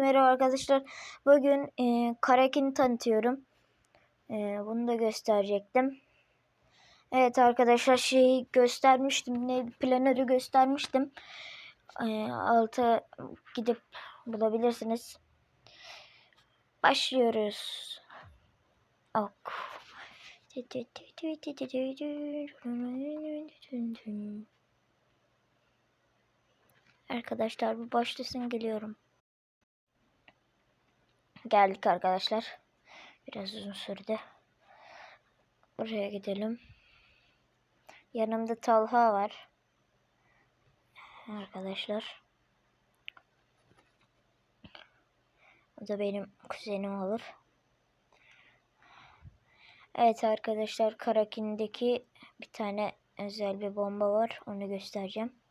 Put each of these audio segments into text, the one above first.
Merhaba arkadaşlar. Bugün e, Karakin'i tanıtıyorum. E, bunu da gösterecektim. Evet arkadaşlar şeyi göstermiştim. Ne, planörü göstermiştim. E, alta gidip bulabilirsiniz. Başlıyoruz. Ok. Arkadaşlar bu başlasın geliyorum. Geldik arkadaşlar. Biraz uzun sürdü. Buraya gidelim. Yanımda Talha var. Arkadaşlar. O da benim kuzenim olur. Evet arkadaşlar Karakin'deki bir tane özel bir bomba var. Onu göstereceğim.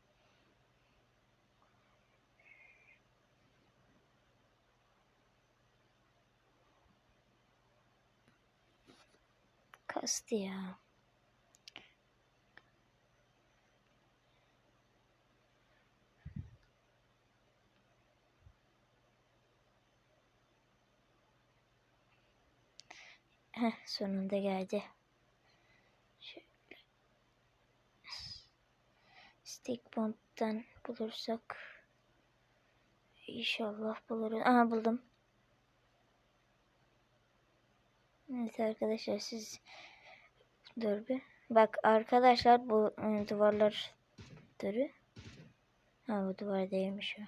Kastı ya. Heh, sonunda geldi. Şöyle. Stick bomb'dan bulursak inşallah buluruz. Aha buldum. Evet arkadaşlar siz dur bir. Bak arkadaşlar bu ıı, duvarlar duru. Ha bu duvar değilmiş o.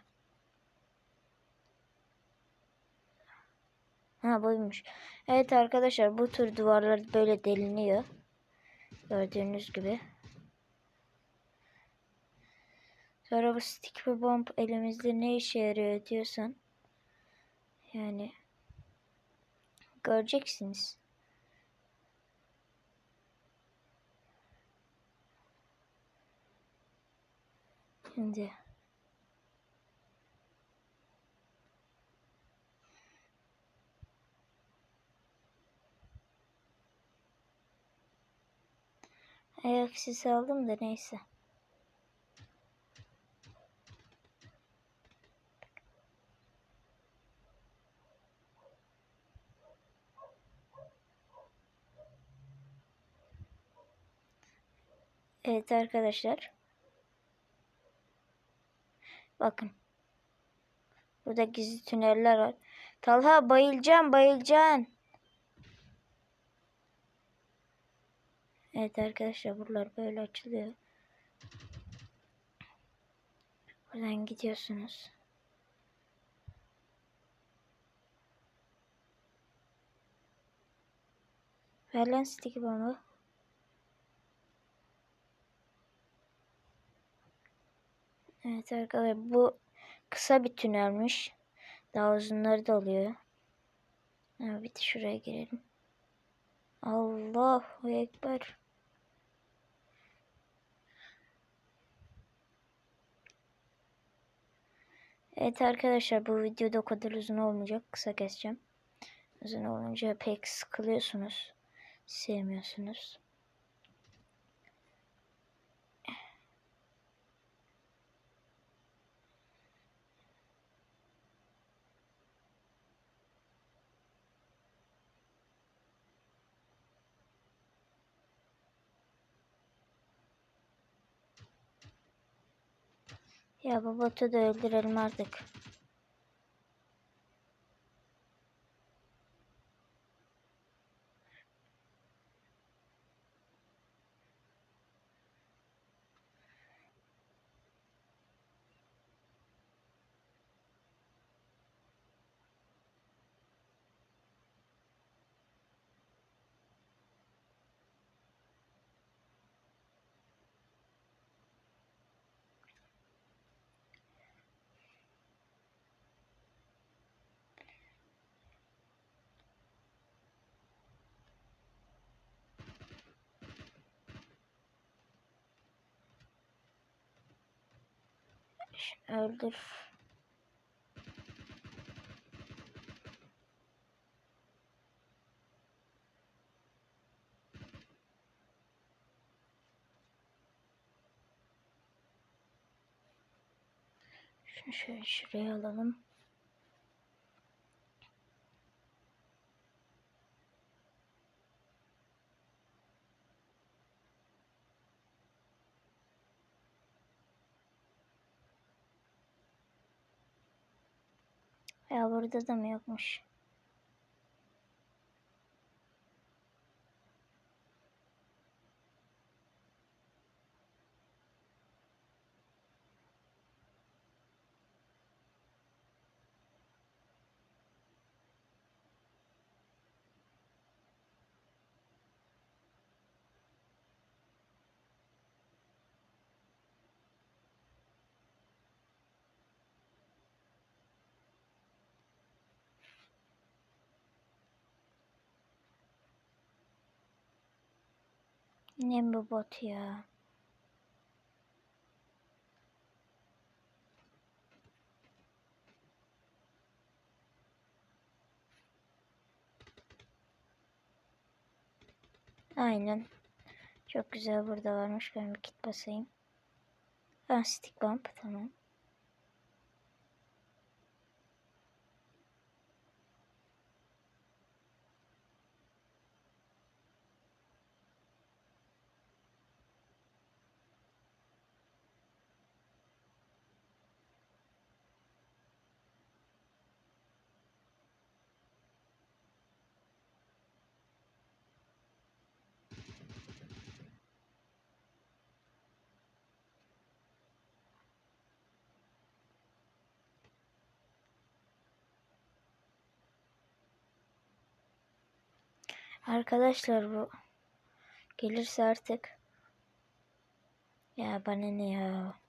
Ha buymuş. Evet arkadaşlar bu tür duvarlar böyle deliniyor. Gördüğünüz gibi. Sonra bu stick bomb elimizde ne işe yarıyor diyorsan. Yani göreceksiniz. Şimdi ayak sesi aldım da neyse. Evet arkadaşlar. Bakın. Burada gizli tüneller var. Talha bayılacağım bayılacağım. Evet arkadaşlar buralar böyle açılıyor. Buradan gidiyorsunuz. Lan sticky bomba. Evet arkadaşlar bu kısa bir tünelmiş. Daha uzunları da oluyor. De şuraya girelim. Allahu Ekber. Evet arkadaşlar bu videoda o kadar uzun olmayacak. Kısa keseceğim. Uzun olunca pek sıkılıyorsunuz. Sevmiyorsunuz. Ya bu botu da öldürelim artık. Öldür. Şunu şöyle şuraya alalım. Ya burada da mı yokmuş? Mi bu bot ya? Aynen. Çok güzel burada varmış. Ben bir kit basayım. Ha stick bump tamam. Arkadaşlar bu gelirse artık ya bana ne ya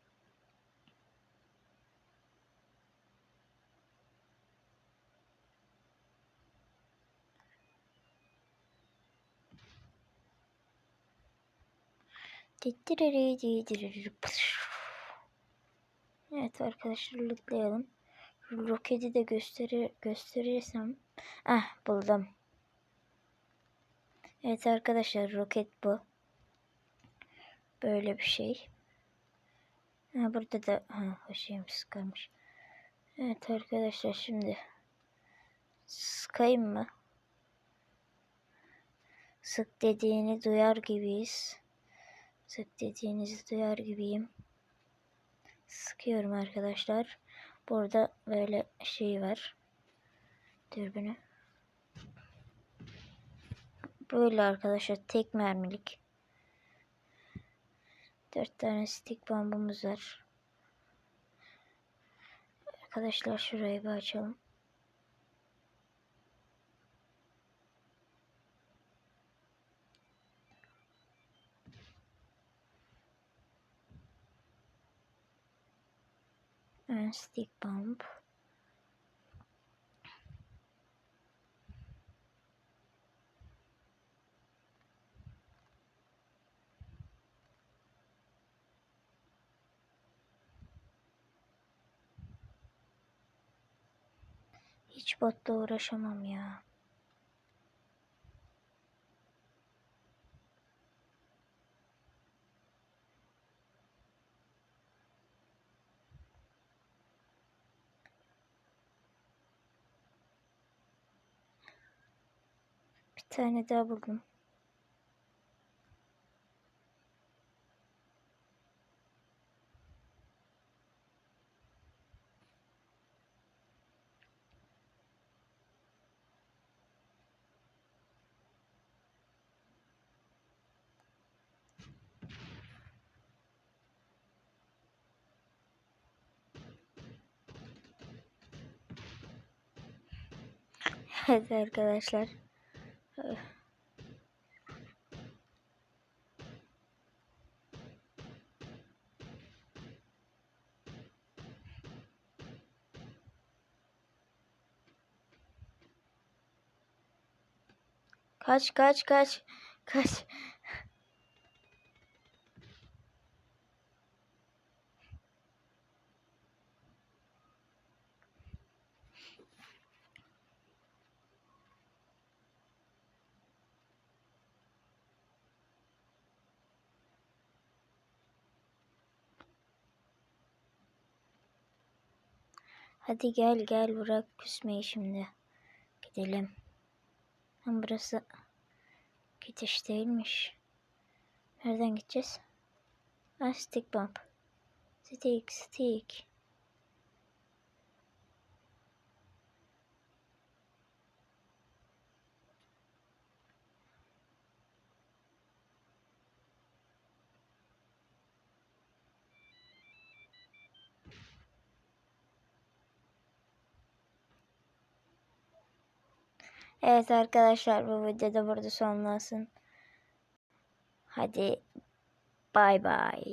Evet arkadaşlar lootlayalım. Roketi de gösterir gösterirsem. Ah buldum. Evet arkadaşlar roket bu. Böyle bir şey. Ha, burada da ha, şeyimiz kalmış. Evet arkadaşlar şimdi sıkayım mı? Sık dediğini duyar gibiyiz. Sık dediğinizi duyar gibiyim. Sıkıyorum arkadaşlar. Burada böyle şey var. Dürbünü. Böyle arkadaşlar tek mermilik. Dört tane stick bombumuz var. Arkadaşlar şurayı bir açalım. Stick bomb. Hiç botla uğraşamam ya. Bir tane daha buldum. Evet arkadaşlar. Kaç kaç kaç kaç. Hadi gel gel bırak küsmeyi şimdi. Gidelim. Hem burası gidiş değilmiş. Nereden gideceğiz? Ah stick bump. Stick stick. Evet arkadaşlar bu videoda burada sonlasın. Hadi bay bay.